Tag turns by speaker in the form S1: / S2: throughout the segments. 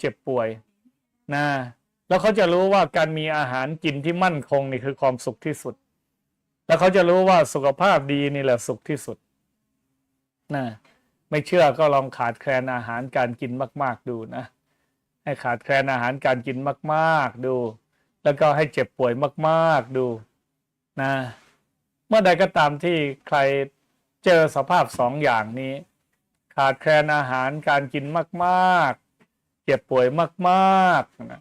S1: เจ็บป่วยนะแล้วเขาจะรู้ว่าการมีอาหารกินที่มั่นคงนี่คือความสุขที่สุด แล้วเขาจะรู้ว่าสุขภาพดีนี่แหละสุขที่สุดนะไม่เชื่อก็ลองขาดแคลนอาหารการกินมาก ๆ ดูนะ ให้ขาดแคลนอาหารการกินมาก ๆ ดู แล้วก็ให้เจ็บป่วยมาก ๆ ดูนะ เมื่อใดก็ตามที่ใครเจอสภาพสองอย่างนี้ ขาดแคลนอาหารการกินมากๆ จ็บป่วยมากๆนะ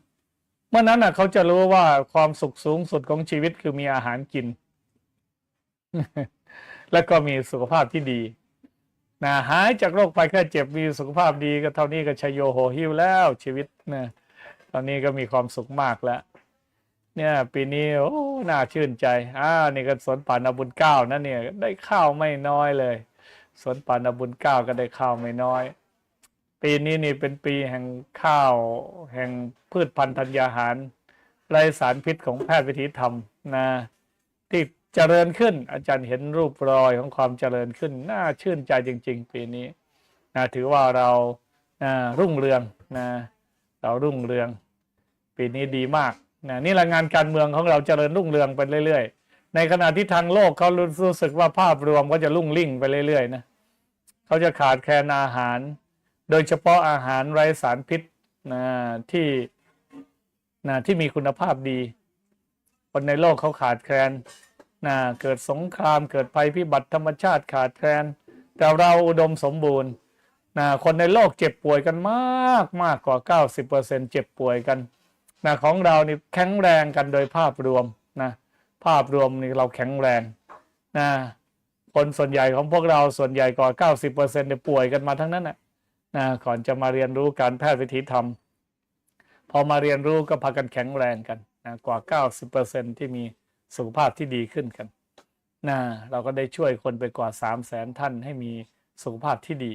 S1: เมื่อนั้นนะเขาจะรู้ว่าความสุขสูงสุดของชีวิตคือมีอาหารกิน แล้วก็มีสุขภาพที่ดีนะหายจากโรคภัยแค่เจ็บมีสุขภาพดีก็เท่านี้ก็ชยโยโหหิวแล้วชีวิตนะตอนนี้ก็มีความสุขมากแล้วเนี่ย ปีนี้โอ้น่าชื่นใจอ่านี่ก็สวนป่านาบุญเก้านะเนี่ย ได้ข้าวไม่น้อยเลย สวนป่านาบุญเก้าก็ได้ข้าวไม่น้อย ปีนี้นี่เป็นปีแห่งข้าว แห่งพืชพันธุ์ธัญญาหารไรสารพิษของแพทย์วิถีธรรมนะที่เจริญขึ้น อาจารย์เห็นรูปรอยของความเจริญขึ้น น่าชื่นใจจริง ๆ ปีนี้นะถือว่าเรานะรุ่งเรืองนะเรารุ่งเรือง ปีนี้ดีมากนะนี่แหละงานการเมืองของเราเจริญรุ่งเรืองไปเรื่อย ๆ ในขณะที่ทางโลกเขารู้สึกว่าภาพรวมก็จะรุ่งริ่งไปเรื่อยๆนะเขาจะขาดแคลนอาหาร โดยเฉพาะอาหารไร้สารพิษนะที่นะที่มีคุณภาพดี คนในโลกเขาขาดแคลนนะเกิดสงครามเกิดภัยพิบัติธรรมชาติขาดแคลน แต่เราอุดมสมบูรณ์นะคนในโลกเจ็บป่วยกันมากมากกว่า 90%เจ็บป่วยกันนะของเรานี่แข็งแรงกันโดยภาพรวมนะภาพรวมนี่เราแข็งแรงนะคนส่วนใหญ่ของพวกเราส่วนใหญ่กว่า 90%เนี่ยป่วยกันมาทั้งนั้นนะ นะก่อนจะมาเรียนรู้การแพทย์วิถีธรรมพอมาเรียนรู้ก็พากันแข็งแรงกันนะกว่า 90%ที่มีสุขภาพที่ดีขึ้นกันนะเราก็ได้ช่วยคนไปกว่า 3 0 0แสนท่านให้มีสุขภาพที่ดี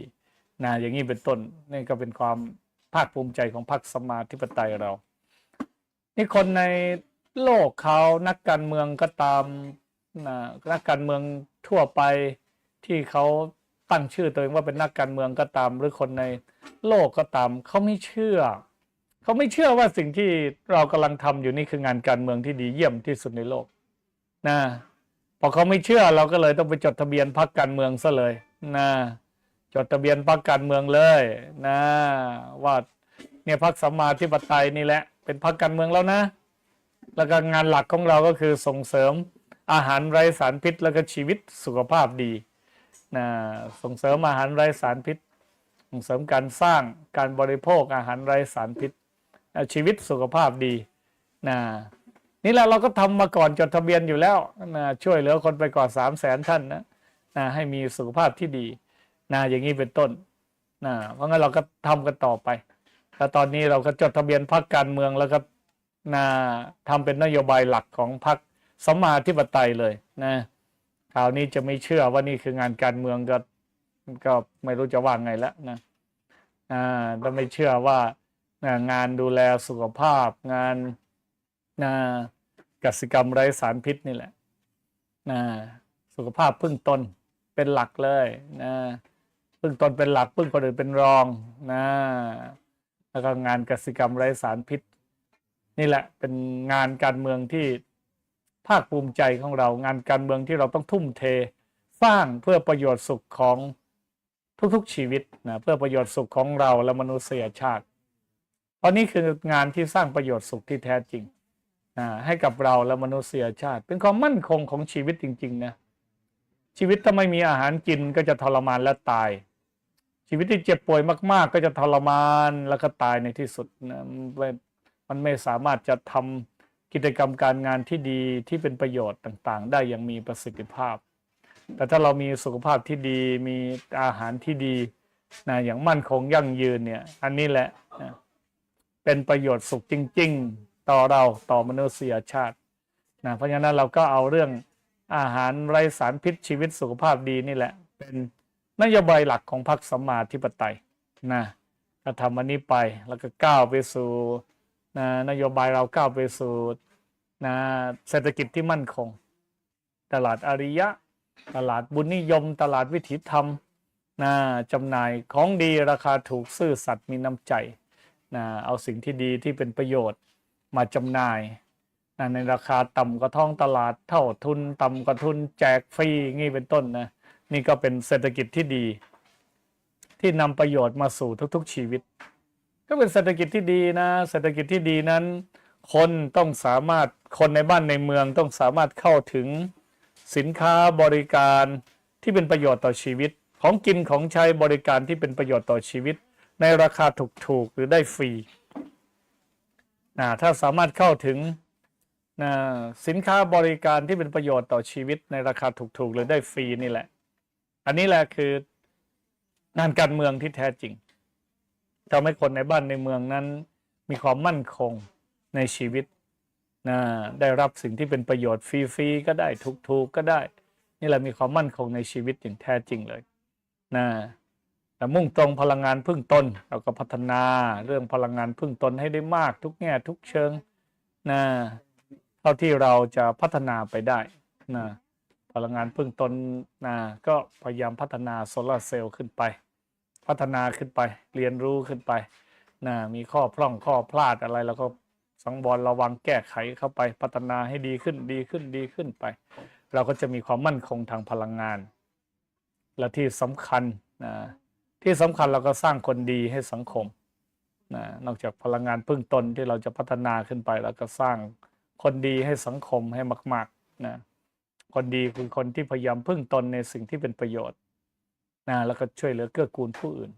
S1: นะอย่างนี้เป็นต้นนี่ก็เป็นความภาคภูมิใจของพรรคสมมาธิปไตยเรา นี่คนในโลกเขานักการเมืองก็ตามนะนักการเมืองทั่วไปที่เขา ตั้งชื่อตัวเองว่าเป็นนักการเมืองก็ตาม หรือคนในโลกก็ตามเขาไม่เชื่อเขาไม่เชื่อว่าสิ่งที่เรากำลังทำอยู่นี่คืองานการเมืองที่ดีเยี่ยมที่สุดในโลกนะพอเขาไม่เชื่อเราก็เลยต้องไปจดทะเบียนพรรคการเมืองซะเลยนะจดทะเบียนพรรคการเมืองเลยนะว่าเนี่ยพรรคสัมมาธิปไตยนี่แหละ เป็นพรรคการเมืองแล้วนะ แล้วก็งานหลักของเราก็คือส่งเสริมอาหารไร้สารพิษแล้วก็ชีวิตสุขภาพดี นะส่งเสริมอาหารไร้สารพิษ ส่งเสริมการสร้างการบริโภคอาหารไร้สารพิษชีวิตสุขภาพดีนะนี่แหละเราก็ทำมาก่อนจดทะเบียนอยู่แล้วนะช่วยเหลือคนไปกว่าสามแสนท่านนะนะให้มีสุขภาพที่ดีนะอย่างนี้เป็นต้นนะเพราะงั้นเราก็ทำกันต่อไปแล้วตอนนี้เราก็จดทะเบียนพรรคการเมืองแล้วก็นะทำเป็นนโยบายหลักของพรรคสมมาธิปไตยเลยนะ คราวนี้จะไม่เชื่อว่านี่คืองานการเมืองก็ก็ไม่รู้จะว่าไงแล้วนะอ่าถ้าไม่เชื่อว่างานดูแลสุขภาพ งานนะกสิกรรมไร้สารพิษนี่แหละนะสุขภาพพึ่งตนเป็นหลักเลยนะพึ่งตนเป็นหลักพึ่งคนอื่นเป็นรองนะแล้วก็งานกสิกรรมไร้สารพิษ นี่แหละเป็นงานการเมืองที่ ภาคภูมิใจของเรางานการเมืองที่เราต้องทุ่มเท สร้างเพื่อประโยชน์สุขของทุกๆชีวิตนะเพื่อประโยชน์สุขของเราและมนุษยชาติเพราะนี่คืองานที่สร้างประโยชน์สุขที่แท้จริงนะให้กับเราและมนุษยชาติ เป็นความมั่นคงของชีวิตจริง ๆ นะ ชีวิตถ้าไม่มีอาหารกินก็จะทรมานและตาย ชีวิตที่เจ็บป่วยมาก ๆ ก็จะทรมานแล้วก็ตายในที่สุดนะมันไม่สามารถจะทำ กิจกรรมการงานที่ดีที่เป็นประโยชน์ต่างๆ ได้อย่างมีประสิทธิภาพ แต่ถ้าเรามีสุขภาพที่ดีมีอาหารที่ดีนะอย่างมั่นคงยั่งยืนเนี่ย อันนี้แหละนะเป็นประโยชน์สุขจริง ๆ ต่อเราต่อมนุษยชาตินะเพราะฉะนั้นเราก็เอาเรื่องอาหารไร้สารพิษชีวิตสุขภาพดีนี่แหละ เป็นนโยบายหลักของพรรคสัมมาธิปไตยนะก็ทำอันนี้ไปแล้วก็ก้าวไปสู่ นะนโยบายเราก้าวไปสู่นะเศรษฐกิจที่มั่นคง ตลาดอาริยะ ตลาดบุญนิยม ตลาดวิถีธรรมนะจำหน่ายของดีราคาถูกซื่อสัตย์มีน้ำใจนะเอาสิ่งที่ดีที่เป็นประโยชน์มาจำหน่ายนะในราคาต่ำกว่าท้องตลาดเท่าทุนต่ำกว่าทุนแจกฟรีงี้เป็นต้นนะนี่ก็เป็นเศรษฐกิจที่ดี ที่นำประโยชน์มาสู่ทุกๆชีวิต ก็เป็นเศรษฐกิจที่ดีนะ เศรษฐกิจที่ดีนั้น คนต้องสามารถคนในบ้านในเมืองต้องสามารถเข้าถึงสินค้าบริการที่เป็นประโยชน์ต่อชีวิต ของกินของใช้บริการที่เป็นประโยชน์ต่อชีวิต ในราคาถูกๆหรือได้ฟรีนะถ้าสามารถเข้าถึงนะสินค้าบริการที่เป็นประโยชน์ต่อชีวิต ในราคาถูกๆหรือได้ฟรีนี่แหละ อันนี้แหละคืองานการเมืองที่แท้จริง ทำให้คนในบ้านในเมืองนั้น มีความมั่นคงในชีวิตนะได้รับสิ่งที่เป็นประโยชน์ฟรีๆก็ได้ถูกๆก็ได้ นี่แหละมีความมั่นคงในชีวิตอย่างแท้จริงเลยนะแต่มุ่งตรงพลังงานพึ่งตนเราก็พัฒนาเรื่องพลังงานพึ่งตนให้ได้มากทุกแง่ทุกเชิงนะเท่าที่เราจะพัฒนาไปได้นะพลังงานพึ่งตนนะก็พยายามพัฒนาโซลาร์เซลล์ขึ้นไป พัฒนาขึ้นไป เรียนรู้ขึ้นไปนะมีข้อพร่องข้อพลาดอะไรแล้วก็สังวรระวังแก้ไขเข้าไปพัฒนาให้ดีขึ้นดีขึ้นดีขึ้นไป เราก็จะมีความมั่นคงทางพลังงาน และที่สำคัญนะที่สำคัญเราก็สร้างคนดีให้สังคมนะนอกจากพลังงานพึ่งตนที่เราจะพัฒนาขึ้นไป แล้วก็สร้างคนดีให้สังคมให้มากๆนะคนดีคือคนที่พยายามพึ่งตนในสิ่งที่เป็นประโยชน์ นะแล้วก็ช่วยเหลือเกื้อกูลผู้อื่น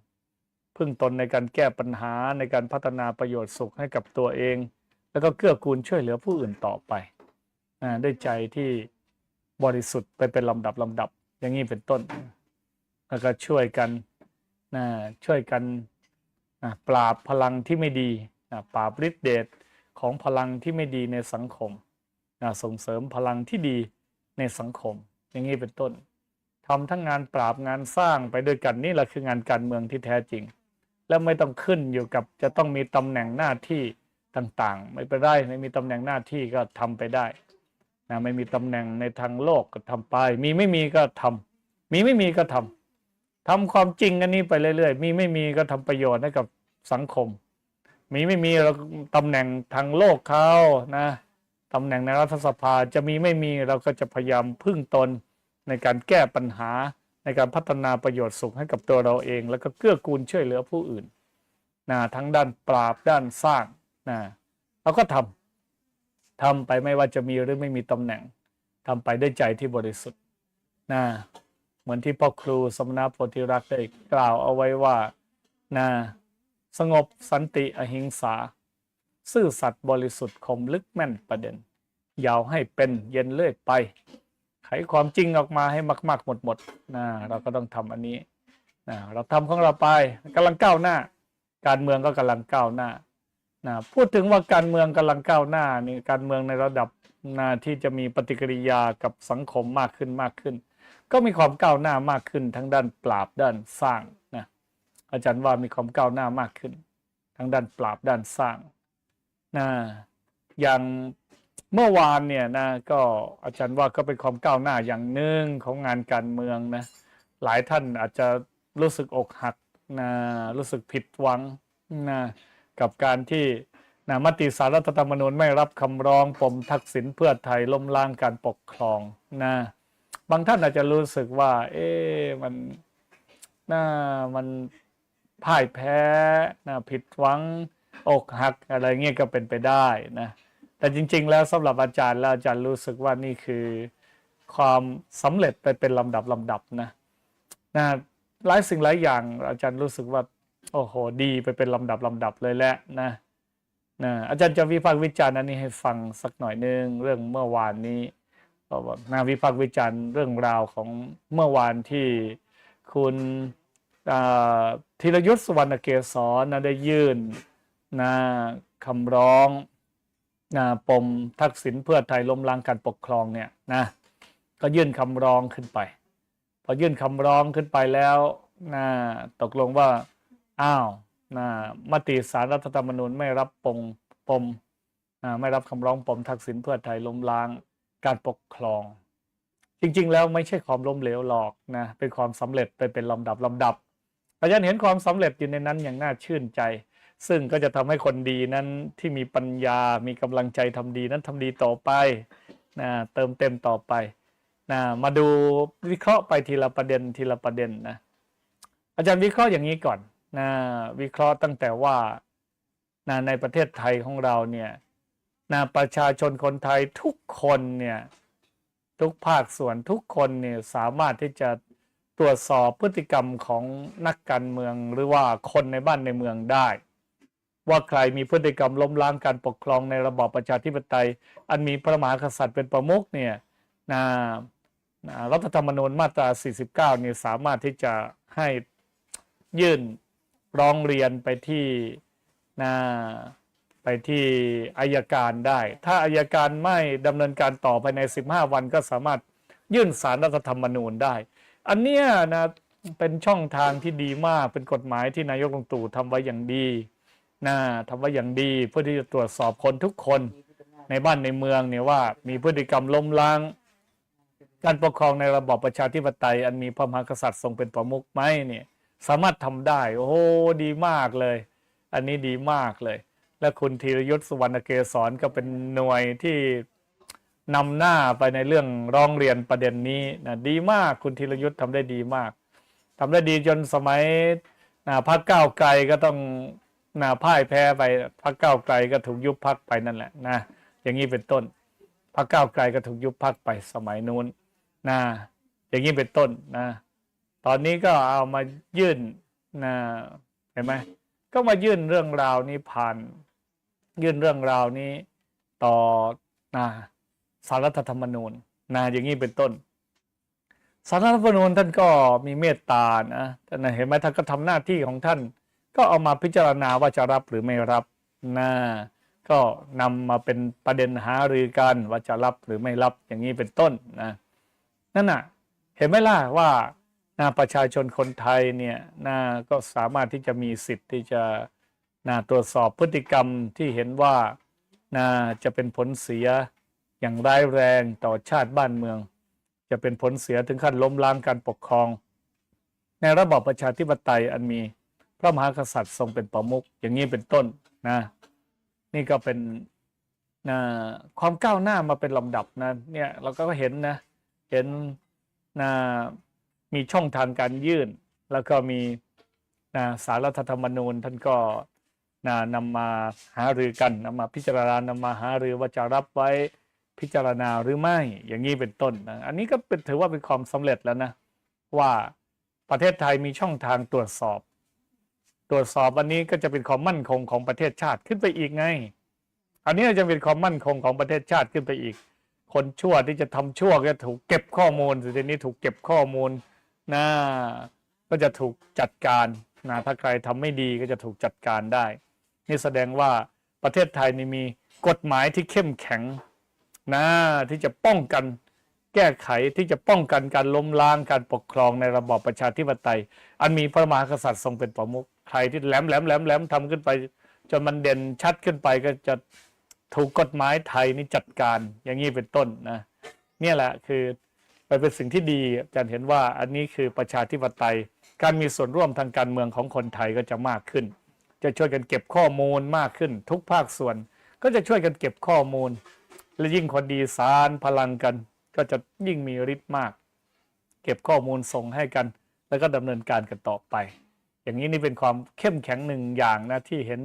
S1: พึ่งตนในการแก้ปัญหาในการพัฒนาประโยชน์สุขให้กับตัวเอง แล้วก็เกื้อกูลช่วยเหลือผู้อื่นต่อไปนะด้วยใจที่บริสุทธิ์ไปเป็นลำดับลำดับ อย่างนี้เป็นต้น แล้วก็ช่วยกันนะช่วยกันนะปราบพลังที่ไม่ดีนะปราบฤทธิเดชของพลังที่ไม่ดีในสังคมนะส่งเสริมพลังที่ดีในสังคม อย่างนี้เป็นต้น ทำทั้งงานปราบงานสร้างไปด้วยกันนี่แหละคืองานการเมืองที่แท้จริง แล้วไม่ต้องขึ้นอยู่กับจะต้องมีตำแหน่งหน้าที่ต่างๆ ไม่เป็นไรไม่มีตำแหน่งหน้าที่ก็ทำไปได้นะไม่มีตำแหน่งในทางโลกก็ทำไป มีไม่มีก็ทำมีไม่มีก็ทำทำความจริงอันนี้ไปเรื่อยๆ มีไม่มีก็ทำประโยชน์ให้กับสังคม มีไม่มีเราตำแหน่งทางโลกเขานะตำแหน่งในรัฐสภาจะมีไม่มีเราก็จะพยายามพึ่งตน ในการแก้ปัญหาในการพัฒนาประโยชน์สุขให้กับตัวเราเอง แล้วก็เกื้อกูลช่วยเหลือผู้อื่นนะทั้งด้านปราบด้านสร้างนะเราก็ทำทำไปไม่ว่าจะมีหรือไม่มีตำแหน่งทำไปด้วยใจที่บริสุทธิ์นะเหมือนที่พ่อครูสมณโพธิรักได้กล่าวเอาไว้ว่านะสงบสันติอหิงสา ซื่อสัตย์บริสุทธิ์คมลึกแม่นประเด็น ยาวให้เป็นเย็นเลื่อยไป ไขความจริงออกมาให้มาก ๆ หมดหมดนะเราก็ต้องทำอันนี้นะเราทำของเราไปกำลังก้าวหน้า การเมืองก็กำลังก้าวหน้านะพูดถึงว่าการเมืองกำลังก้าวหน้านี่การเมืองในระดับนะที่จะมีปฏิกิริยากับสังคมมากขึ้นมากขึ้น ก็มีความก้าวหน้ามากขึ้น ทั้งด้านปราบด้านสร้างนะอาจารย์ว่ามีความก้าวหน้ามากขึ้น ทั้งด้านปราบด้านสร้างนะอย่าง เมื่อวานเนี่ยนะก็อาจารย์ว่าก็เป็นความก้าวหน้าอย่างหนึ่งของงานการเมืองนะหลายท่านอาจจะรู้สึกอกหักนะรู้สึกผิดหวังนะกับการที่นะมติสารรัฐธรรมนูญไม่รับคำร้องปมทักษิณเพื่อไทยล้มล้างการปกครองนะบางท่านอาจจะรู้สึกว่า เอ๊มันน่ามันพ่ายแพ้นะผิดหวังอกหักอะไรเงี้ยก็เป็นไปได้นะ แต่จริง ๆ แล้วสำหรับอาจารย์แล้วอาจารย์รู้สึกว่านี่คือ ความสำเร็จไปเป็นลำดับลำดับนะนะหลายสิ่งหลายอย่าง อาจารย์รู้สึกว่า โอ้โห ดีไปเป็นลำดับลำดับเลยแหละนะนะอาจารย์จะวิพากษ์วิจารณ์อันนี้ให้ฟังสักหน่อยนึงเรื่องเมื่อวานนี้ก็บอกนาวิพากษ์วิจารณ์เรื่องราวของเมื่อวานที่คุณธีรยุทธ์สุวรรณเกศรนะได้ยื่นนะคำร้อง นะปมทักษิณเพื่อไทยล้มล้างการปกครองเนี่ยนะก็ยื่นคำร้องขึ้นไป พอยื่นคำร้องขึ้นไปแล้วนะตกลงว่าอ้าวนะมติสารรัฐธรรมนูญไม่รับปงปมนะไม่รับคำร้องปมทักษิณเพื่อไทยล้มล้างการปกครอง จริง ๆ แล้วไม่ใช่ความล้มเหลวหรอกนะเป็นความสำเร็จไปเป็นลำดับลำดับอาจารย์เห็นความสำเร็จอยู่ในนั้นอย่างน่าชื่นใจ ซึ่งก็จะทำให้คนดีนั้นที่มีปัญญา มีกำลังใจทำดีนั้นทำดีต่อไปนะเติมเต็มต่อไปนะมาดูวิเคราะห์ไปทีละประเด็นทีละประเด็นนะอาจารย์วิเคราะห์อย่างนี้ก่อนนะวิเคราะห์ตั้งแต่ว่านะในประเทศไทยของเราเนี่ยนะประชาชนคนไทยทุกคนเนี่ยทุกภาคส่วนทุกคนเนี่ยสามารถที่จะตรวจสอบพฤติกรรมของนักการเมืองหรือว่าคนในบ้านในเมืองได้ ว่าใครมีพฤติกรรมล้มล้างการปกครองในระบอบประชาธิปไตย อันมีพระมหากษัตริย์เป็นประมุขเนี่ยนะนะรัฐธรรมนูญมาตรา 49 เนี่ยสามารถที่จะให้ยื่นร้องเรียนไปที่นะไปที่อายการได้ ถ้าอายการไม่ดำเนินการต่อภายใน 15 วันก็สามารถยื่นสารรัฐธรรมนูญได้ อันเนี้ยนะเป็นช่องทางที่ดีมากเป็นกฎหมายที่นายกลงตู่ทำไว้อย่างดี นะทำไว้อย่างดีเพื่อที่จะตรวจสอบคนทุกคนในบ้านในเมืองเนี่ยว่ามีพฤติกรรมล้มล้าง การปกครองในระบอบประชาธิปไตย อันมีพระมหากษัตริย์ทรงเป็นประมุขไหมเนี่ยสามารถทำได้ โอ้โหดีมากเลย อันนี้ดีมากเลย และคุณธีรยุทธสุวรรณเกษรก็เป็นหน่วยที่นำหน้าไปในเรื่องร้องเรียนประเด็นนี้นะดีมากคุณธีรยุทธทำได้ดีมากทำได้ดีจนสมัยนะพรรคก้าวไกลก็ต้อง นะพ่ายแพ้ไปพรรคก้าวไกลก็ถูกยุบพรรคไปนั่นแหละนะอย่างนี้เป็นต้นพรรคก้าวไกลก็ถูกยุบพรรคไปสมัยนู้นนะอย่างนี้เป็นต้นนะ ตอนนี้ก็เอามายื่นนะเห็นไหมก็มายื่นเรื่องราวนี้ผ่าน ยื่นเรื่องราวนี้ต่อนะสารรัฐธรรมนูญนะอย่างนี้เป็นต้นสารรัฐธรรมนูญท่านก็มีเมตตานะท่านเห็นไหมท่านก็ทำหน้าที่ของท่าน ก็เอามาพิจารณาว่าจะรับหรือไม่รับนะก็นำมาเป็นประเด็นหารือกันว่าจะรับหรือไม่รับอย่างนี้เป็นต้นนะนั่นน่ะเห็นไหมล่ะว่านะประชาชนคนไทยเนี่ยนะก็สามารถที่จะมีสิทธิ์ที่จะนะตรวจสอบพฤติกรรมที่เห็นว่านะจะเป็นผลเสียอย่างร้ายแรงต่อชาติบ้านเมือง จะเป็นผลเสียถึงขั้นล้มล้างการปกครอง ในระบอบประชาธิปไตยอันมี ระมหากษัตริย์ทรงเป็นประมุขอย่างนี้เป็นต้นนะ นี่ก็เป็นนะความก้าวหน้ามาเป็นลำดับนะเนี่ยเราก็เห็นนะเห็นนะมีช่องทางการยื่น แล้วก็มีนะสารรัฐธรรมนูญท่านก็นะนำมาหารือกันนำมาพิจารณานำมาหารือว่าจะรับไว้พิจารณาหรือไม่อย่างนี้เป็นต้นนะอันนี้ก็เป็นถือว่าเป็นความสำเร็จแล้วนะว่าประเทศไทยมีช่องทางตรวจสอบ ตรวจสอบอันนี้ก็จะเป็นความมั่นคงของประเทศชาติขึ้นไปอีกไง อันนี้จะเป็นความมั่นคงของประเทศชาติขึ้นไปอีก คนชั่วที่จะทำชั่วก็ถูกเก็บข้อมูลสิทีนี้ถูกเก็บข้อมูลนะก็จะถูกจัดการนะถ้าใครทำไม่ดีก็จะถูกจัดการได้ นี่แสดงว่าประเทศไทยนี่มีกฎหมายที่เข้มแข็งนะที่จะป้องกันแก้ไขที่จะป้องกันการล้มล้างการปกครองในระบอบประชาธิปไตย อันมีพระมหากษัตริย์ทรงเป็นประมุข ใครที่แหลมแหลมแหลมแหลมทำขึ้นไป จนมันเด่นชัดขึ้นไปก็จะถูกกฎหมายไทยนี่จัดการอย่างนี้เป็นต้นนะเนี่ยแหละคือไปเป็นสิ่งที่ดีอาจารย์เห็นว่าอันนี้คือประชาธิปไตย การมีส่วนร่วมทางการเมืองของคนไทยก็จะมากขึ้น จะช่วยกันเก็บข้อมูลมากขึ้น ทุกภาคส่วนก็จะช่วยกันเก็บข้อมูล และยิ่งคนดีสารพลังกัน ก็จะยิ่งมีฤทธิ์มาก เก็บข้อมูลส่งให้กัน แล้วก็ดำเนินการกันต่อไป อย่างนี้นี่เป็นความเข้มแข็งหนึ่งอย่างนะที่เห็น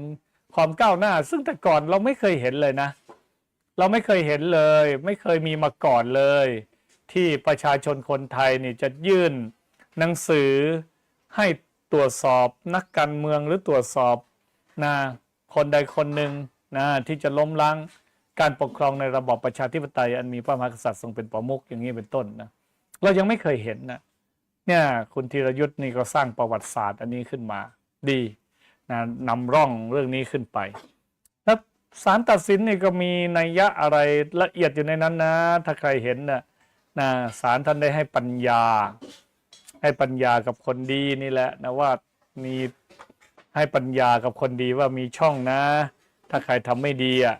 S1: ความก้าวหน้า ซึ่งแต่ก่อนเราไม่เคยเห็นเลยนะ เราไม่เคยเห็นเลย ไม่เคยมีมาก่อนเลย ที่ประชาชนคนไทยนี่จะยื่นหนังสือให้ตรวจสอบนักการเมืองหรือตรวจสอบนะคนใดคนหนึ่งนะที่จะล้มล้างการปกครองในระบอบประชาธิปไตยอันมีพระมหากษัตริย์ทรงเป็นประมุขอย่างนี้เป็นต้นนะเรายังไม่เคยเห็นนะ เนี่ยคุณธีรยุทธ์นี่ก็สร้างประวัติศาสตร์อันนี้ขึ้นมา ดีนะนำร่องเรื่องนี้ขึ้นไปแล้วสารตัดสินนี่ก็มีนัยยะอะไรละเอียดอยู่ในนั้นนะ ถ้าใครเห็นนะนะสารท่านได้ให้ปัญญา ให้ปัญญากับคนดีนี่แหละนะว่ามีให้ปัญญากับคนดีว่ามีช่องนะ ถ้าใครทำไม่ดีอะ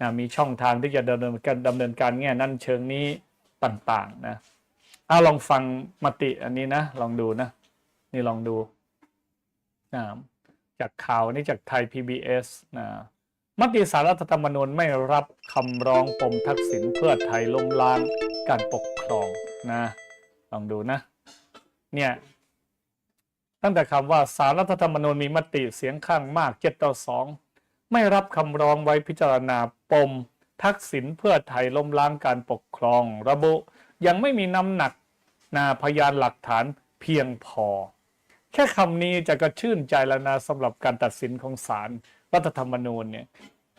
S1: นะมีช่องทางที่จะดำเนินการดำเนินการแง่นั้นเชิงนี้ต่างๆนะ อาลองฟังมติอันนี้นะ ลองดูนะ นี่ลองดูนะจากข่าวนี้จากไทย PBS นะมติสารรัฐธรรมนูญไม่รับคำร้องปมทักษิณเพื่อไทยล้มล้างการปกครองนะ ลองดูนะ เนี่ย ตั้งแต่คำว่าสารรัฐธรรมนูญมีมติเสียงข้างมาก7ต่อ2 ไม่รับคำร้องไว้พิจารณาปมทักษิณเพื่อไทยล้มล้างการปกครอง ระบุ ยังไม่มีน้ำหนักนาพยานหลักฐานเพียงพอ แค่คำนี้จะกระชื่นใจแล้วนะสำหรับการตัดสินของศาลรัฐธรรมนูญเนี่ย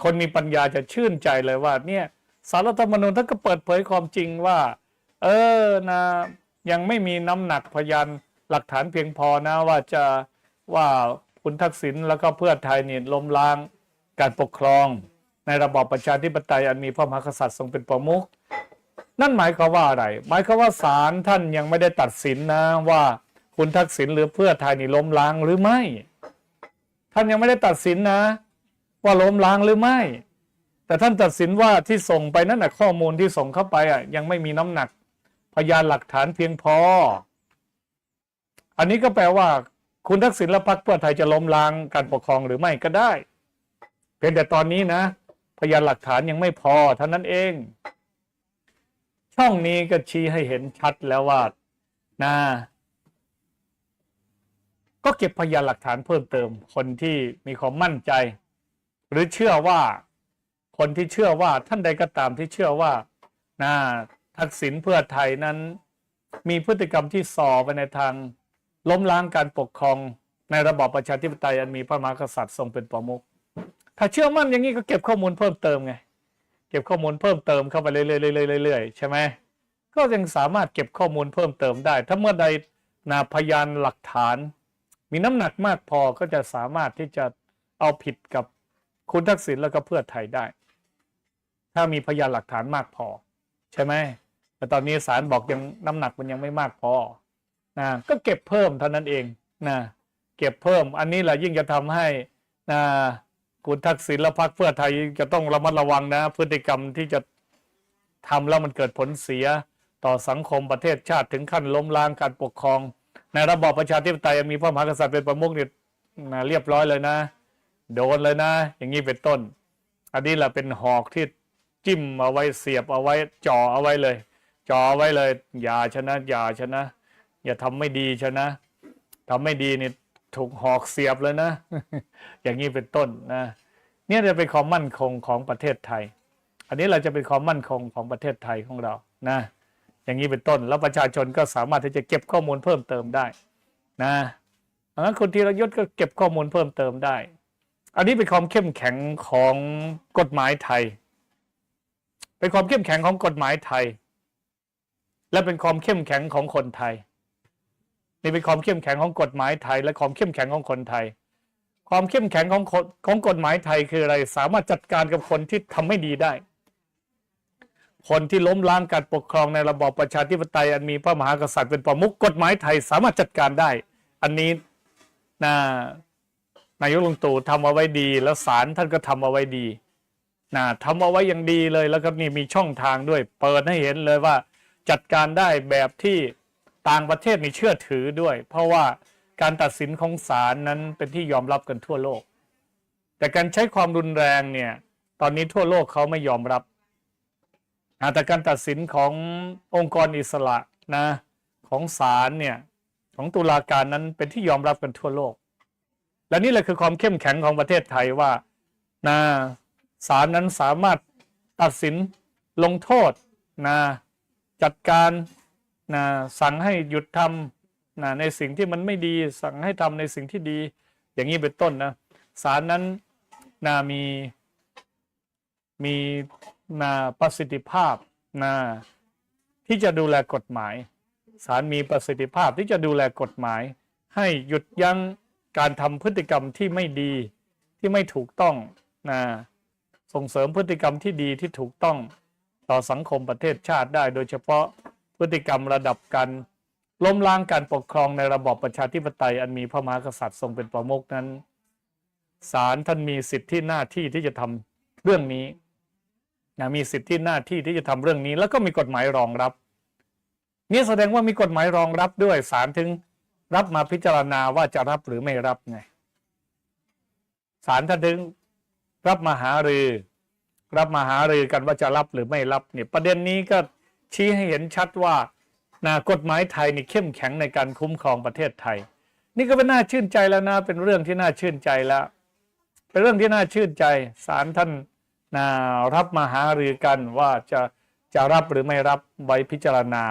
S1: คนมีปัญญาจะชื่นใจเลยว่าเนี่ยสารรัฐธรรมนูญท่านก็เปิดเผยความจริงว่า เออนะยังไม่มีน้ำหนักพยานหลักฐานเพียงพอนะว่าจะว่าคุณทักษิณแล้วก็เพื่อไทยเนี่ยล้มล้างการปกครอง ในระบอบประชาธิปไตยอันมีพระมหากษัตริย์ทรงเป็นประมุข นั่นหมายความว่าอะไร หมายความว่าศาลท่านยังไม่ได้ตัดสินนะว่าคุณทักษิณหรือเพื่อไทยนี่ล้มล้างหรือไม่ ท่านยังไม่ได้ตัดสินนะ ว่าล้มล้างหรือไม่ แต่ท่านตัดสินว่าที่ส่งไปนั่นนะข้อมูลที่ส่งเข้าไปอะยังไม่มีน้ำหนัก พยานหลักฐานเพียงพอ อันนี้ก็แปลว่า คุณทักษิณและพรรคเพื่อไทยจะล้มล้างการปกครองหรือไม่ก็ได้ เพียงแต่ตอนนี้นะ พยานหลักฐานยังไม่พอเท่านั้นเอง ช่องนี้ก็ชี้ให้เห็นชัดแล้วว่านะก็เก็บพยานหลักฐานเพิ่มเติม คนที่มีความมั่นใจ หรือเชื่อว่าคนที่เชื่อว่าท่านใดก็ตามที่เชื่อว่านะทักษิณเพื่อไทยนั้น มีพฤติกรรมที่ส่อไปในทางล้มล้างการปกครองในระบอบประชาธิปไตยอันมีพระมหากษัตริย์ทรงเป็นประมุขถ้าเชื่อมั่นอย่างนี้ก็เก็บข้อมูลเพิ่มเติมไง เก็บข้อมูลเพิ่มเติมเข้าไปเรื่อยๆเรื่อยๆใช่ไหมก็ยังสามารถเก็บข้อมูลเพิ่มเติมได้ ถ้าเมื่อใดนาพยานหลักฐาน มีน้ำหนักมากพอก็จะสามารถที่จะเอาผิดกับคุณทักษิณแล้วก็เพื่อไทยได้ ถ้ามีพยานหลักฐานมากพอ ใช่ไหมแต่ตอนนี้ศาลบอกยังน้ำหนักมันยังไม่มากพอนะก็เก็บเพิ่มเท่านั้นเองนะเก็บเพิ่มอันนี้แหละยิ่งจะทำให้นะ คุณทักษิณและพรรคเพื่อไทยจะต้องระมัดระวังนะ พฤติกรรมที่จะทำแล้วมันเกิดผลเสียต่อสังคมประเทศชาติถึงขั้นล้มล้างการปกครอง ในระบอบประชาธิปไตยมีพระมหากษัตริย์เป็นประมุขเนี่ยเรียบร้อยเลยนะ โดนเลยนะ อย่างนี้เป็นต้น อันนี้แหละเป็นหอกที่จิ้มเอาไว้เสียบเอาไว้จ่อเอาไว้เลยจ่ออไว้เลย อย่าชนะ อย่าชนะ อย่าทำไม่ดีชนะทำไม่ดีนี่ ถูกหอกเสียบเลยนะ อย่างนี้เป็นต้นนะเนี่ยจะเป็นความมั่นคงของประเทศไทย อันนี้เราจะเป็นความมั่นคงของประเทศไทยของเรานะ อย่างนี้เป็นต้นแล้วประชาชนก็สามารถที่จะเก็บข้อมูลเพิ่มเติมได้นะดังนั้นคุณธีรยุทธ์ก็เก็บข้อมูลเพิ่มเติมได้ อันนี้เป็นความเข้มแข็งของกฎหมายไทย เป็นความเข้มแข็งของกฎหมายไทย และเป็นความเข้มแข็งของคนไทย นี่เป็นความเข้มแข็งของกฎหมายไทย และความเข้มแข็งของคนไทย ความเข้มแข็งของคนของกฎหมายไทยคืออะไร สามารถจัดการกับคนที่ทำไม่ดีได้ คนที่ล้มล้างการปกครองในระบอบประชาธิปไตยอันมีพระมหากษัตริย์เป็นประมุขกฎหมายไทย สามารถจัดการได้ อันนี้นะนายกลุงตู่ทำเอาไว้ดี แล้วศาลท่านก็ทำเอาไว้ดีนะทำเอาไว้อย่างดีเลยแล้วก็นี่มีช่องทางด้วย เปิดให้เห็นเลยว่าจัดการได้แบบที่ ต่างประเทศนี่เชื่อถือด้วย เพราะว่าการตัดสินของศาลนั้นเป็นที่ยอมรับกันทั่วโลก แต่การใช้ความรุนแรงเนี่ย ตอนนี้ทั่วโลกเขาไม่ยอมรับแต่การตัดสินขององค์กรอิสระนะของศาลเนี่ยของตุลาการนั้นเป็นที่ยอมรับกันทั่วโลก และนี่แหละคือความเข้มแข็งของประเทศไทยว่านะศาลนั้นสามารถตัดสินลงโทษนะจัดการ นะสั่งให้หยุดทำนะในสิ่งที่มันไม่ดี สั่งให้ทำในสิ่งที่ดี อย่างนี้เป็นต้นนะศาลนั้นนะมีมีนะประสิทธิภาพนะที่จะดูแลกฎหมายศาลมีประสิทธิภาพที่จะดูแลกฎหมาย ให้หยุดยั้งการทำพฤติกรรมที่ไม่ดีที่ไม่ถูกต้องนะส่งเสริมพฤติกรรมที่ดีที่ถูกต้องต่อสังคมประเทศชาติได้ โดยเฉพาะ พฤติกรรมระดับการล้มล้างการปกครองในระบอบประชาธิปไตยอันมีพระมหากษัตริย์ทรงเป็นประมุขนั้นศาลท่านมีสิทธิหน้าที่ที่จะทำเรื่องนี้นะมีสิทธิหน้าที่ที่จะทำเรื่องนี้ แล้วก็มีกฎหมายรองรับ นี่แสดงว่ามีกฎหมายรองรับด้วยศาลถึงรับมาพิจารณาว่าจะรับหรือไม่รับไงศาลท่านถึงรับมาหารือ รับมาหารือกันว่าจะรับหรือไม่รับเนี่ยประเด็นนี้ก็ ชี้ให้เห็นชัดว่านะกฎหมายไทยนี่เข้มแข็งในการคุ้มครองประเทศไทย นี่ก็เป็นน่าชื่นใจแล้วนะเป็นเรื่องที่น่าชื่นใจแล้ว เป็นเรื่องที่น่าชื่นใจศาลท่านนะรับมาหารือกันว่าจะจะรับหรือไม่รับไว้พิจารณา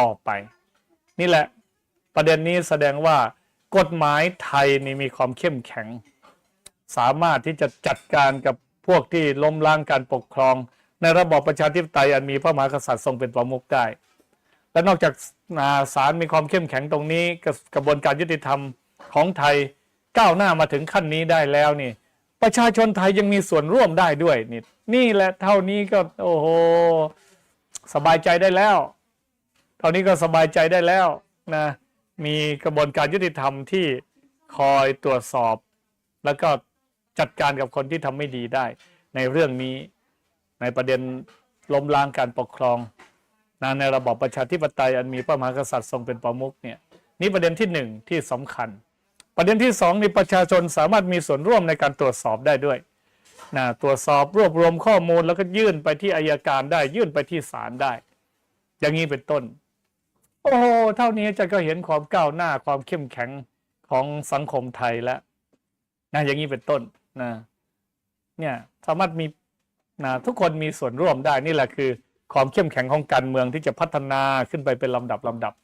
S1: ต่อไป นี่แหละประเด็นนี้แสดงว่ากฎหมายไทยนี่มีความเข้มแข็ง สามารถที่จะจัดการกับพวกที่ล้มล้างการปกครอง ในระบอบประชาธิปไตยอันมีพระมหากษัตริย์ทรงเป็นประมุขได้ และนอกจากศาลมีความเข้มแข็งตรงนี้กระกระบวนการยุติธรรมของไทยก้าวหน้ามาถึงขั้นนี้ได้แล้วนี่ ประชาชนไทยยังมีส่วนร่วมได้ด้วยนี่นี่แหละเท่านี้ก็โอ้โหสบายใจได้แล้ว เท่านี้ก็สบายใจได้แล้วนะมีกระบวนการยุติธรรมที่คอยตรวจสอบ แล้วก็จัดการกับคนที่ทำไม่ดีได้ในเรื่องนี้ ในประเด็นล้มล้างการปกครองนะในระบอบประชาธิปไตยอันมีพระมหากษัตริย์ทรงเป็นประมุขเนี่ยนี่ประเด็นที่หนึ่งที่สำคัญ ประเด็นที่สองนี่ประชาชนสามารถมีส่วนร่วมในการตรวจสอบได้ด้วยนะตรวจสอบรวบรวมข้อมูลแล้วก็ยื่นไปที่อายการได้ ยื่นไปที่ศาลได้ อย่างนี้เป็นต้น โอ้โหเท่านี้จะก็เห็นความก้าวหน้าความเข้มแข็งของสังคมไทยแล้วนะอย่างนี้เป็นต้นนะเนี่ยสามารถมี นะทุกคนมีส่วนร่วมได้นี่แหละคือ ความเข้มแข็งของการเมืองที่จะพัฒนาขึ้นไปเป็นลำดับลำดับ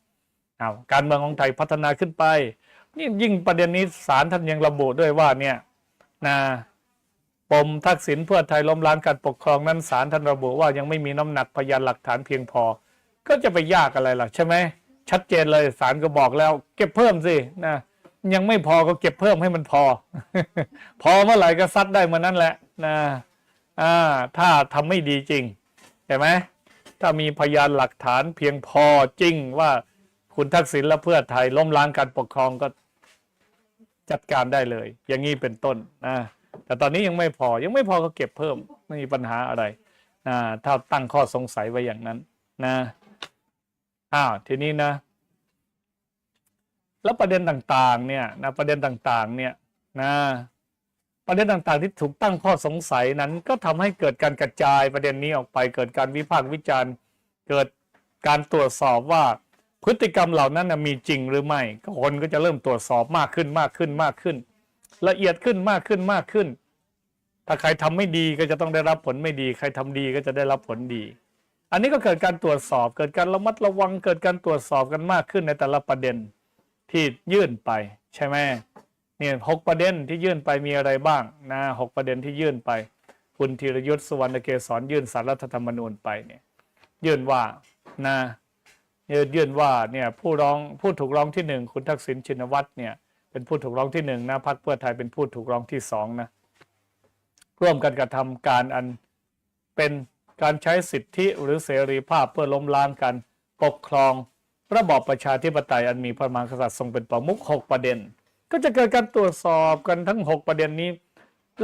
S1: เอาการเมืองของไทยพัฒนาขึ้นไป นี่ยิ่งประเด็นนี้ศาลท่านยังระบุด้วยว่าเนี่ยนะปมทักษิณเพื่อไทยล้มล้างการปกครองนั้นศาลท่านระบุว่ายังไม่มีน้ำหนักพยานหลักฐานเพียงพอ ก็จะไปยากอะไรล่ะใช่ไหมชัดเจนเลยศาลก็บอกแล้ว เก็บเพิ่มสินะยังไม่พอก็เก็บเพิ่มให้มันพอ พอเมื่อไหร่ก็ซัดได้เมื่อนั้นแหละนะ อ่าถ้าทำไม่ดีจริงเห็นไหมถ้ามีพยานหลักฐานเพียงพอจริงว่าคุณทักษิณและเพื่อไทยล้มล้างการปกครองก็จัดการได้เลย อย่างนี้เป็นต้นนะแต่ตอนนี้ยังไม่พอยังไม่พอก็เก็บเพิ่มไม่มีปัญหาอะไรนะถ้าตั้งข้อสงสัยไว้อย่างนั้นนะอ้าวทีนี้นะ แล้วประเด็นต่างๆ เนี่ยนะประเด็นต่างๆ เนี่ยนะ ประเด็นต่างๆ ที่ถูกตั้งข้อสงสัยนั้น ก็ทำให้เกิดการกระจายประเด็นนี้ออกไป เกิดการวิพากษ์วิจารณ์ เกิดการตรวจสอบว่าพฤติกรรมเหล่านั้นมีจริงหรือไม่คนก็จะเริ่มตรวจสอบมากขึ้นมากขึ้นมากขึ้น ละเอียดขึ้นมากขึ้นมากขึ้น ถ้าใครทำไม่ดีก็จะต้องได้รับผลไม่ดี ใครทำดีก็จะได้รับผลดี อันนี้ก็เกิดการตรวจสอบ เกิดการระมัดระวัง เกิดการตรวจสอบกันมากขึ้นในแต่ละประเด็นที่ยื่นไปใช่ไหม เนี่ยหกประเด็นที่ยื่นไปมีอะไรบ้างนะหกประเด็นที่ยื่นไป คุณธีรยุทธ์สุวรรณเกษรยื่นสารรัฐธรรมนูญไปเนี่ยยื่นว่านะยื่นยื่นว่าเนี่ยผู้ร้องผู้ถูกร้องที่หนึ่งคุณทักษิณชินวัตรเนี่ยเป็นผู้ถูกร้องที่หนึ่งนะพรรคเพื่อไทยเป็นผู้ถูกร้องที่สองนะร่วมกันกระทำการอันเป็นการใช้สิทธิหรือเสรีภาพเพื่อล้มล้างการปกครอง ระบอบประชาธิปไตยอันมีพระมหากษัตริย์ทรงเป็นประมุขหกประเด็น ก็จะเกิดการตรวจสอบกันทั้งหกประเด็นนี้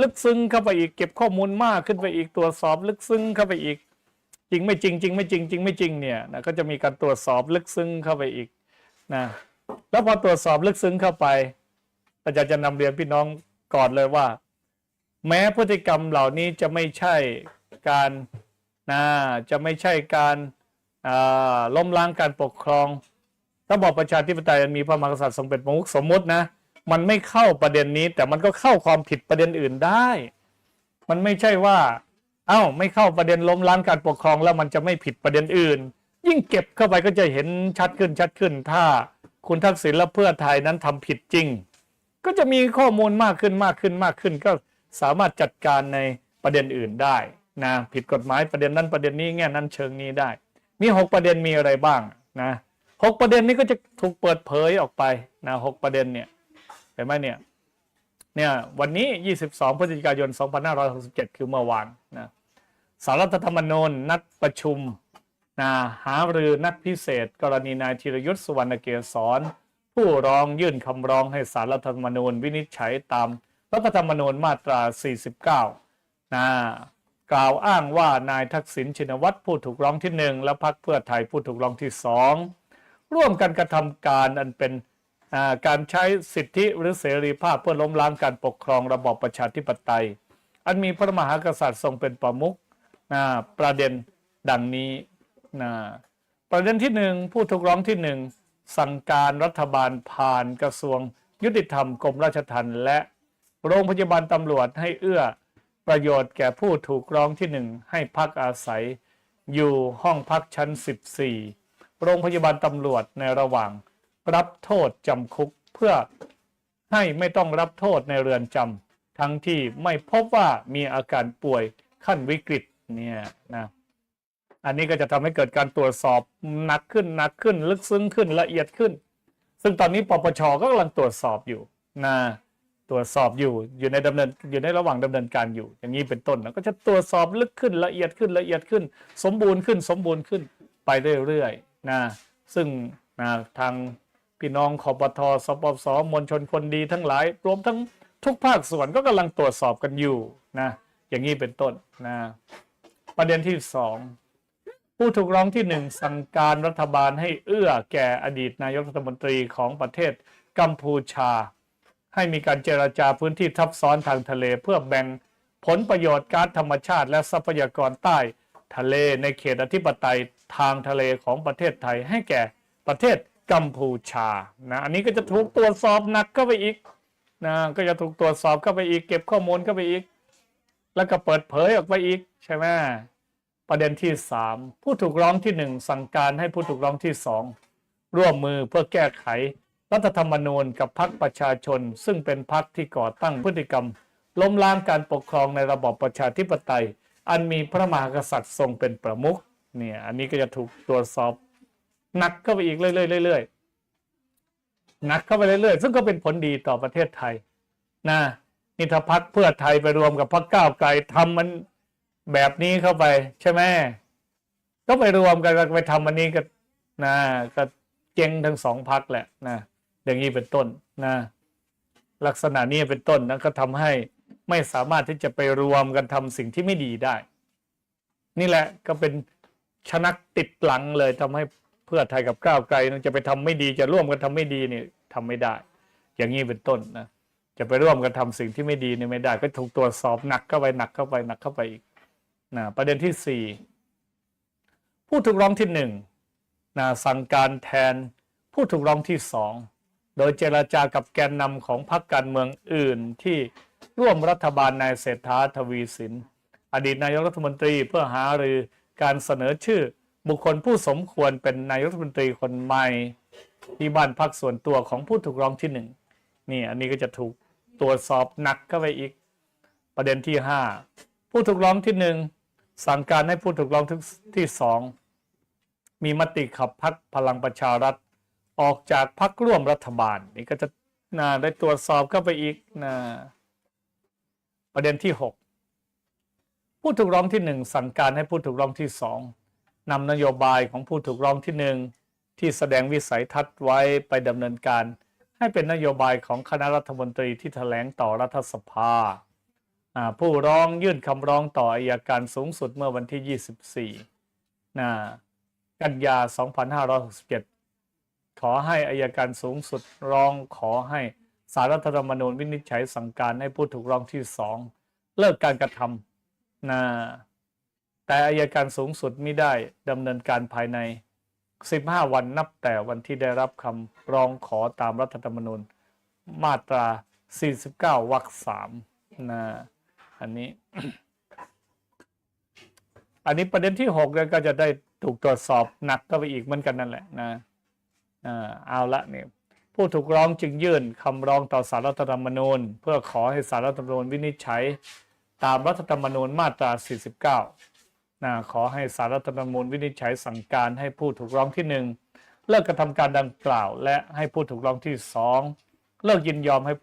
S1: ลึกซึ้งเข้าไปอีกเก็บข้อมูลมากขึ้นไปอีกตรวจสอบลึกซึ้งเข้าไปอีก จริงไม่จริงจริงไม่จริงจริงไม่จริงเนี่ยนะก็จะมีการตรวจสอบลึกซึ้งเข้าไปอีกนะแล้วพอตรวจสอบลึกซึ้งเข้าไปอาจารย์จะนำเรียนพี่น้องก่อนเลยว่า แม้พฤติกรรมเหล่านี้จะไม่ใช่การนะจะไม่ใช่การาล้มล้างการปกครองระบอบประชาธิปไตยอันมีพระมหากษัตริย์ทรงเป็นประมุขสมมตินะ มันไม่เข้าประเด็นนี้ แต่มันก็เข้าความผิดประเด็นอื่นได้ มันไม่ใช่ว่า เอ้าไม่เข้าประเด็นล้มล้างการปกครองแล้วมันจะไม่ผิดประเด็นอื่น ยิ่งเก็บเข้าไปก็จะเห็นชัดขึ้นชัดขึ้น ถ้าคุณทักษิณและเพื่อไทยนั้นทำผิดจริง ก็จะมีข้อมูลมากขึ้นมากขึ้นมากขึ้น ก็สามารถจัดการในประเด็นอื่นได้นะผิดกฎหมายประเด็นนั้นประเด็นนี้แง่นั้นเชิงนี้ได้ มีหกประเด็นมีอะไรบ้างนะหกประเด็นนี้ก็จะถูกเปิดเผยออกไปนะหกประเด็นเนี่ย เห็นไหมเนี่ยเนี่ยวันนี้ 22 พฤศจิกายน 2567 คือเมื่อวานนะสารรัฐธรรมนูญนัดประชุมนะหารือนัดพิเศษ กรณีนายธีรยุทธ์สุวรรณเกษรผู้ร้องยื่นคำร้องให้สารรัฐธรรมนูญวินิจฉัยตาม รัฐธรรมนูญมาตรา 49 นะกล่าวอ้างว่านายทักษิณชินวัตรผู้ถูกร้องที่หนึ่งและพรรคเพื่อไทยผู้ถูกร้องที่สองร่วมกันกระทำการอันเป็น การใช้สิทธิหรือเสรีภาพเพื่อล้มล้างการปกครองระบอบประชาธิปไตย อันมีพระมหากษัตริย์ทรงเป็นประมุขประเด็นดังนี้นะประเด็นที่หนึ่งผู้ถูกร้องที่หนึ่งสั่งการรัฐบาลผ่านกระทรวง ยุติธรรมกรมราชทัณฑ์และโรงพยาบาลตำรวจให้เอื้อประโยชน์แก่ผู้ถูกร้องที่หนึ่งให้พักอาศัย อยู่ห้องพักชั้น 14 โรงพยาบาลตำรวจในระหว่าง รับโทษจำคุกเพื่อให้ไม่ต้องรับโทษในเรือนจำทั้งที่ไม่พบว่ามีอาการป่วยขั้นวิกฤตเนี่ยนะอันนี้ก็จะทำให้เกิดการตรวจสอบหนักขึ้นหนักขึ้น ลึกซึ้งขึ้นละเอียดขึ้น ซึ่งตอนนี้ปปชก็กำลังตรวจสอบอยู่นะตรวจสอบอยู่อยู่ในดำเนินอยู่ในระหว่างดำเนินการอยู่ อย่างนี้เป็นต้นนะก็จะตรวจสอบลึกขึ้นละเอียดขึ้นละเอียดขึ้น สมบูรณ์ขึ้นสมบูรณ์ขึ้นไปเรื่อยๆนะซึ่งนะทาง พี่น้องคอปทสปสมวลชนคนดีทั้งหลาย รวมทั้งทุกภาคส่วนก็กำลังตรวจสอบกันอยู่นะอย่างนี้เป็นต้นนะประเด็นที่สองผู้ถูกร้องที่หนึ่งสั่งการรัฐบาลให้เอื้อแก่อดีตนายกรัฐมนตรีของประเทศกัมพูชา ให้มีการเจราจาพื้นที่ทับซ้อนทางทะเลเพื่อแบ่งผลประโยชน์กาซธรรมชาติ และทรัพยากรใต้ทะเลในเขตอธิปไตยทางทะเลของประเทศไทยให้แก่ประเทศ กัมพูชานะอันนี้ก็จะถูกตรวจสอบหนักเข้าไปอีกนะก็จะถูกตรวจสอบเข้าไปอีก เก็บข้อมูลเข้าไปอีก แล้วก็เปิดเผยออกไปอีกใช่ไหมประเด็นที่ 3 ผู้ถูกร้องที่ 1 สั่งการให้ผู้ถูกร้องที่ 2 ร่วมมือเพื่อแก้ไข รัฐธรรมนูญกับพรรคประชาชน ซึ่งเป็นพรรคที่ก่อตั้งพฤติกรรม ล้มล้างการปกครองในระบอบประชาธิปไตย อันมีพระมหากษัตริย์ทรงเป็นประมุขเนี่ยอันนี้ก็จะถูกตรวจสอบ หนักเข้าไปอีกเรื่อยๆเรื่อยๆหนักเข้าไปเรื่อยๆซึ่งก็เป็นผลดีต่อประเทศไทย นะนี่ถ้าพักเพื่อไทยไปรวมกับพักก้าวไกลทำมันแบบนี้เข้าไป ใช่ไหมก็ไปรวมกันไปทำอันนี้ก็นะก็เจ๊งทั้งสองพักแหละนะอย่างนี้เป็นต้นนะลักษณะนี้เป็นต้นนะก็ทำให้ไม่สามารถที่จะไปรวมกันทำสิ่งที่ไม่ดีได้ นี่แหละก็เป็นชนักติดหลังเลยทำให้ พื่อไทยกับก้าวไกลจะไปทำไม่ดีจะร่วมกันทำไม่ดีนี่ทำไม่ได้ อย่างนี้เป็นต้นนะจะไปร่วมกันทำสิ่งที่ไม่ดีนี่ไม่ได้ ก็ถูกตรวจสอบหนักเข้าไปหนักเข้าไปหนักเข้าไปอีกนะประเด็นที่สี่ผู้ถูกร้องที่หนึ่งนะสั่งการแทนผู้ถูกร้องที่สองโดยเจราจากับแกนนำของพรรคการเมืองอื่นที่ร่วมรัฐบาลนายเศรษฐาทวีสิน อดีตนายกรัฐมนตรีเพื่อหารือการเสนอชื่อ บุคคลผู้สมควรเป็นนายกรัฐมนตรีคนใหม่ที่บ้านพักส่วนตัวของผู้ถูกร้องที่หนึ่งนี่อันนี้ก็จะถูกตรวจสอบหนักเข้าไปอีก ประเด็นที่ห้าผู้ถูกร้องที่หนึ่งสั่งการให้ผู้ถูกร้องที่สองมีมติขับพักพลังประชารัฐออกจากพักร่วมรัฐบาล นี่ก็จะนะได้ตรวจสอบเข้าไปอีกนะประเด็นที่หกผู้ถูกร้องที่หนึ่งสั่งการให้ผู้ถูกร้องที่สอง นำนโยบายของผู้ถูกร้องที่หนึ่งที่แสดงวิสัยทัศน์ไว้ไปดำเนินการ ให้เป็นนโยบายของคณะรัฐมนตรีที่แถลงต่อรัฐสภา ผู้ร้องยื่นคำร้องต่ออายการสูงสุดเมื่อวันที่ 24นะกันยา 2567 ขอให้อายการสูงสุดร้องขอให้สารรัฐธรรมนูญวินิจฉัยสั่งการให้ผู้ถูกร้องที่สองเลิกการกระทำนะ แต่อายการสูงสุดไม่ได้ดำเนินการภายใน 15 วันนับแต่วันที่ได้รับคำร้องขอตามรัฐธรรมนูญ มาตรา 49 วรรคสามนะอันนี้ อันนี้ประเด็นที่หกเนี่ยก็จะได้ถูกตรวจสอบหนักก็ไปอีกเหมือนกันนั่นแหละนะเอาละเนี่ยผู้ถูกร้องจึงยื่นคำร้องต่อสารรัฐธรรมนูญ เพื่อขอให้สารรัฐธรรมนูญวินิจฉัย ตามรัฐธรรมนูญมาตรา 49 นะขอให้สารรัฐธรรมนูญวินิจฉัยสั่งการให้ผู้ถูกร้องที่หนึ่งเลิกกระทำการดังกล่าว และให้ผู้ถูกร้องที่สองเลิกยินยอมให้